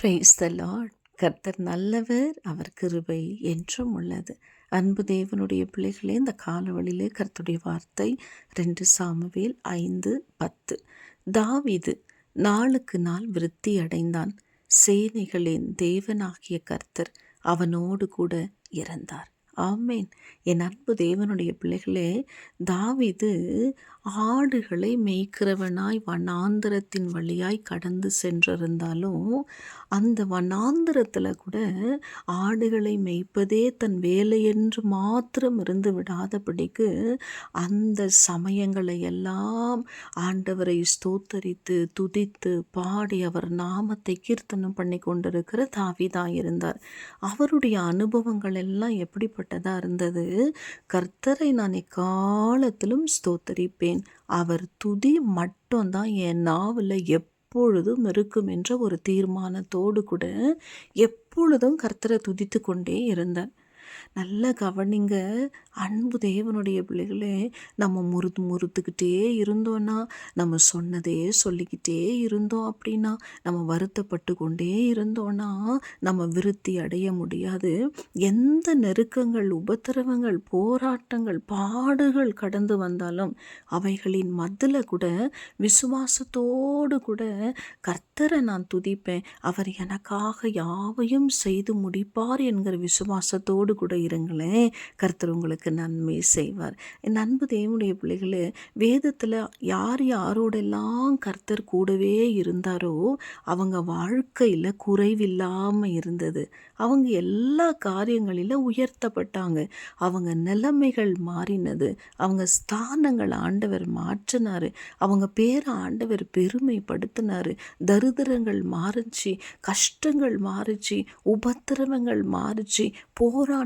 Praise the Lord கர்த்தர் நல்லவர் அவர் கிருபை என்றும் உள்ளது. அன்பு தேவனுடைய பிள்ளைகளே இந்த காலவழியிலே கர்த்தருடைய வார்த்தை ரெண்டு சாமுவேல் ஐந்து பத்து. தாவிது நாளுக்கு நாள் விருத்தி அடைந்தான். சேனைகளின் தேவனாகிய கர்த்தர் அவனோடு கூட இறந்தார். ஆமேன். என் அன்பு தேவனுடைய பிள்ளைகளே தாவிது ஆடுகளை மேய்க்கிறவனாய் வனாந்திரத்தின் வழியாய் கடந்து சென்றிருந்தாலும் அந்த வனாந்திரத்தில் கூட ஆடுகளை மேய்ப்பதே தன் வேலை என்று மாத்திரம் இருந்து விடாதபடிக்கு அந்த சமயங்களை எல்லாம் ஆண்டவரை ஸ்தோத்தரித்து துதித்து பாடி அவர் நாமத்தை கீர்த்தனம் பண்ணி கொண்டிருக்கிற தாவிதான் இருந்தார் அவருடைய அனுபவங்கள் எல்லாம் எப்படிப்பட்டதாக இருந்தது. கர்த்தரை நான் எக்காலத்திலும் ஸ்தோத்தரிப்பேன். அவர் துதி மட்டும்தான் என் நாவில் எப்பொழுதும் இருக்கும் என்ற ஒரு தீர்மானத்தோடு கூட எப்பொழுதும் கர்த்தரை துதித்து கொண்டே இருந்தேன். நல்ல கவனிங்க. அன்பு தேவனுடைய பிள்ளைகளே நம்ம முறுத்து முறுத்துக்கிட்டே இருந்தோன்னா நம்ம சொன்னதே சொல்லிக்கிட்டே இருந்தோம் அப்படின்னா நம்ம வருத்தப்பட்டு கொண்டே இருந்தோன்னா நம்ம விருத்தி அடைய முடியாது. எந்த நெருக்கங்கள் உபத்திரவங்கள் போராட்டங்கள் பாடுகள் கடந்து வந்தாலும் அவைகளின் மத்தியில் கூட விசுவாசத்தோடு கூட கர்த்தரை நான் துதிப்பேன். அவர் எனக்காக யாவையும் செய்து முடிப்பார் என்கிற விசுவாசத்தோடு கூட இருங்களேன். கர்த்தர் உங்களுக்கு நன்மை செய்வார். என் அன்பு தேவனுடைய பிள்ளைகளே வேதத்தில் யார் யாரோடெல்லாம் கர்த்தர் கூடவே இருந்தாரோ அவங்க வாழ்க்கையில் குறைவில்லாமல் இருந்தது. அவங்க எல்லா காரியங்களிலும் உயர்த்தப்பட்டாங்க. அவங்க நிலைமைகள் மாறினது. அவங்க ஸ்தானங்கள் ஆண்டவர் மாற்றினார். அவங்க பேரை ஆண்டவர் பெருமைப்படுத்தினார். தரித்திரங்கள் மாறிச்சு கஷ்டங்கள் மாறிச்சு உபத்திரவங்கள் மாறிச்சு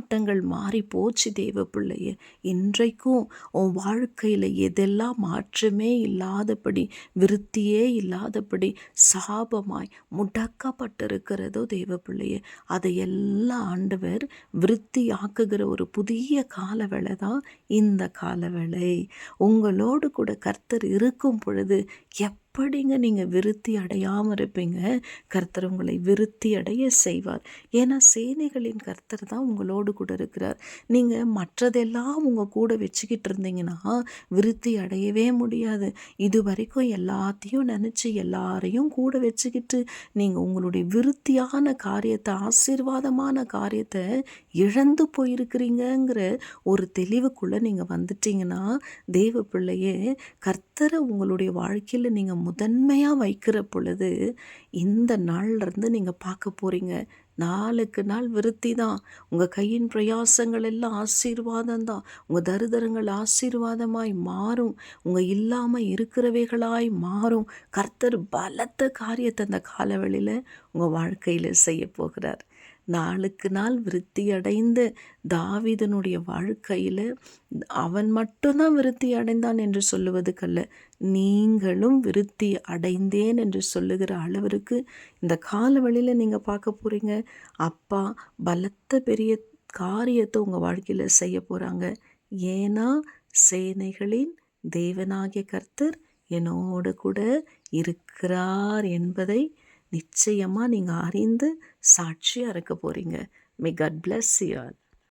போராட்டங்கள் மாறி போச்சு தேவ பிள்ளையே இன்றைக்கும் உன் வாழ்க்கையில் எதெல்லாம் மாற்றமே இல்லாதபடி விருத்தியே இல்லாதபடி சாபமாய் முடக்கப்பட்டிருக்கிறதோ தேவ பிள்ளையே அதை எல்லாம் ஆண்டவர் விருத்தி ஆக்குகிற ஒரு புதிய காலவேளை தான் இந்த காலவேளை. உங்களோடு கூட கர்த்தர் இருக்கும் பொழுது எப் எப்படிங்க நீங்கள் விருத்தி அடையாமல் இருப்பீங்க? கர்த்தர் உங்களை விருத்தி அடைய செய்வார். ஏன்னா சேனைகளின் கர்த்தர் தான் உங்களோடு கூட இருக்கிறார். நீங்கள் மற்றதெல்லாம் உங்கள் கூட வச்சுக்கிட்டு இருந்தீங்கன்னா விருத்தி அடையவே முடியாது. இது வரைக்கும் எல்லாத்தையும் நினச்சி எல்லாரையும் கூட வச்சுக்கிட்டு நீங்கள் உங்களுடைய விருத்தியான காரியத்தை ஆசீர்வாதமான காரியத்தை இழந்து போயிருக்கிறீங்கிற ஒரு தெளிவுக்குள்ளே நீங்கள் வந்துட்டீங்கன்னா தேவ பிள்ளையே கர்த்தரை உங்களுடைய வாழ்க்கையில் நீங்கள் முதன்மையாக வைக்கிற பொழுது இந்த நாள்லேருந்து நீங்கள் பார்க்க போகிறீங்க நாளுக்கு நாள் விருத்தி தான். உங்கள் கையின் பிரயாசங்கள் எல்லாம் ஆசீர்வாதம் தான். உங்கள் தருதரங்கள் ஆசீர்வாதமாய் மாறும். உங்கள் இல்லாமல் இருக்கிறவைகளாய் மாறும். கர்த்தர் பலத்த காரியத்தை அந்த காலவெளியில் உங்கள் வாழ்க்கையில் செய்ய போகிறார். நாளுக்கு நாள் விருத்தி அடைந்த தாவிதனுடைய வாழ்க்கையில் அவன் மட்டும்தான் விருத்தி அடைந்தான் என்று சொல்லுவதுக்கல்ல நீங்களும் விருத்தி அடைந்தேன் என்று சொல்லுகிற அளவிற்கு இந்த கால வழியில் நீங்கள் பார்க்க போகிறீங்க அப்பா பலத்த பெரிய காரியத்தை உங்கள் வாழ்க்கையில் செய்ய போகிறாங்க ஏன்னா சேனைகளின் தேவனாகிய கர்த்தர் என்னோடு கூட இருக்கிறார் என்பதை நிச்சயமாக நீங்கள் அறிந்து சாட்சியாக இருக்க போகிறீங்க may god bless you all